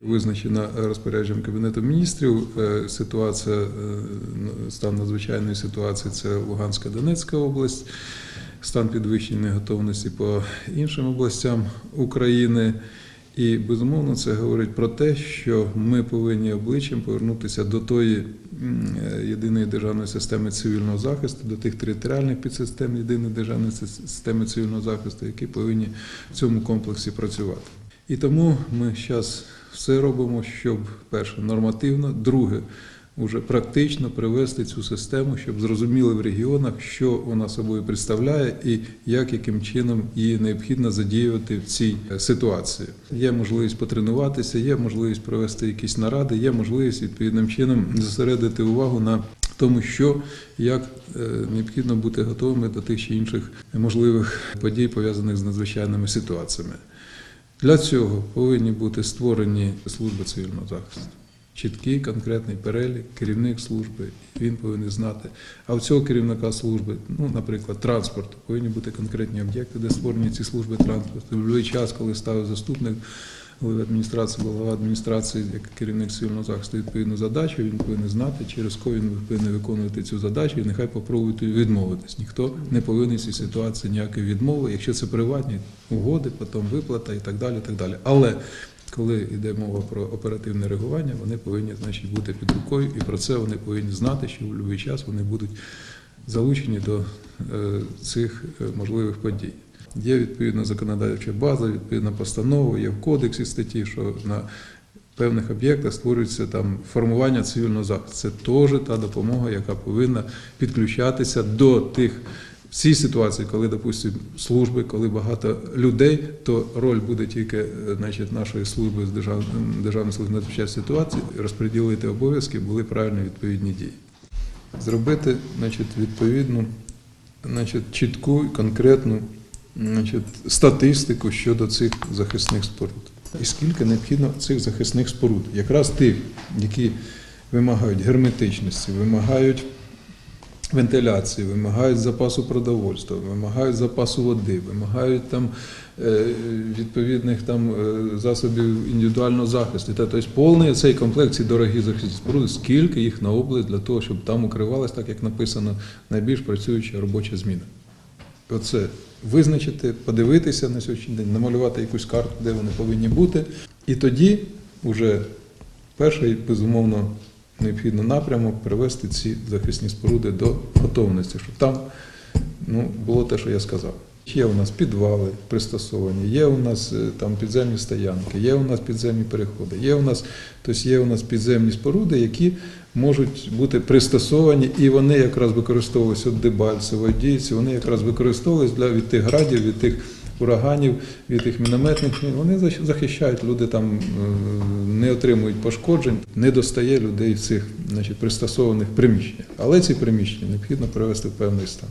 Визначена розпорядженням Кабінету міністрів е, ситуація, е, стан надзвичайної ситуації це Луганська Донецька область, стан підвищеної готовності по іншим областям України. І безумовно це говорить про те, що ми повинні обличчям повернутися до тої єдиної державної системи цивільного захисту, до тих територіальних підсистем єдиної державної системи цивільного захисту, які повинні в цьому комплексі працювати. І тому ми зараз все робимо, щоб перше нормативно, друге. Уже практично привести цю систему, щоб зрозуміли в регіонах, що вона собою представляє і як яким чином її необхідно задіювати в цій е, ситуації. Є можливість потренуватися, є можливість провести якісь наради, є можливість відповідним чином зосередити увагу на тому, що як е, необхідно бути готовими до тих чи інших можливих подій, пов'язаних з надзвичайними ситуаціями. Для цього повинні бути створені служби цивільного захисту. Чіткий конкретний перелік, керівник служби, він повинен знати. А в цього керівника служби, ну, наприклад, транспорту, повинні бути конкретні об'єкти, де створені ці служби транспорту. В час, коли ставив заступник голови адміністрації, голова адміністрації, як керівник цивільного захисту відповідну задачу, він повинен знати, через кого він повинен виконувати цю задачу, і нехай попробують відмовитись. Ніхто не повинен цій ситуації ніякої відмови, якщо це приватні угоди, потім виплата і так далі. Так далі. Але коли йде мова про оперативне реагування, вони повинні значить, бути під рукою, і про це вони повинні знати, що в будь-який час вони будуть залучені до е, цих е, можливих подій. Є відповідна законодавча база, відповідна постанова, є в кодексі статті, що на певних об'єктах створюється там формування цивільного захисту. Це теж та допомога, яка повинна підключатися до тих. В цій ситуації, коли, допустимо, служби, коли багато людей, то роль буде тільки е, значить, нашої служби з держав... Державної служби надзвичайних ситуацій розподілити обов'язки, були правильні відповідні дії. Зробити значить, відповідну, значить, чітку і конкретну значить, статистику щодо цих захисних споруд. І скільки необхідно цих захисних споруд, якраз тих, які вимагають герметичності, вимагають вентиляції, вимагають запасу продовольства, вимагають запасу води, вимагають там е, відповідних там е, засобів індивідуального захисту. Тобто повний цей комплект ці дорогі захисні споруди, скільки їх на область для того, щоб там укривалась, так як написано, найбільш працююча робоча зміна. Оце визначити, подивитися на сьогоднішній день, намалювати якусь карту, де вони повинні бути. І тоді вже перший, безумовно, необхідно напрямок привести ці захисні споруди до готовності, щоб там ну, було те, що я сказав. Є у нас підвали пристосовані, є у нас е, там підземні стоянки, є у нас підземні переходи, є у нас, тобто є у нас підземні споруди, які можуть бути пристосовані, і вони якраз використовуються от Дебальцево, Дійці, вони якраз використовуються для від тих градів, від тих ураганів, від тих мінометних мін. Вони захищають, люди там е, не отримують пошкоджень, не достає людей в цих значить, пристосованих приміщеннях. Але ці приміщення необхідно привести в певний стан.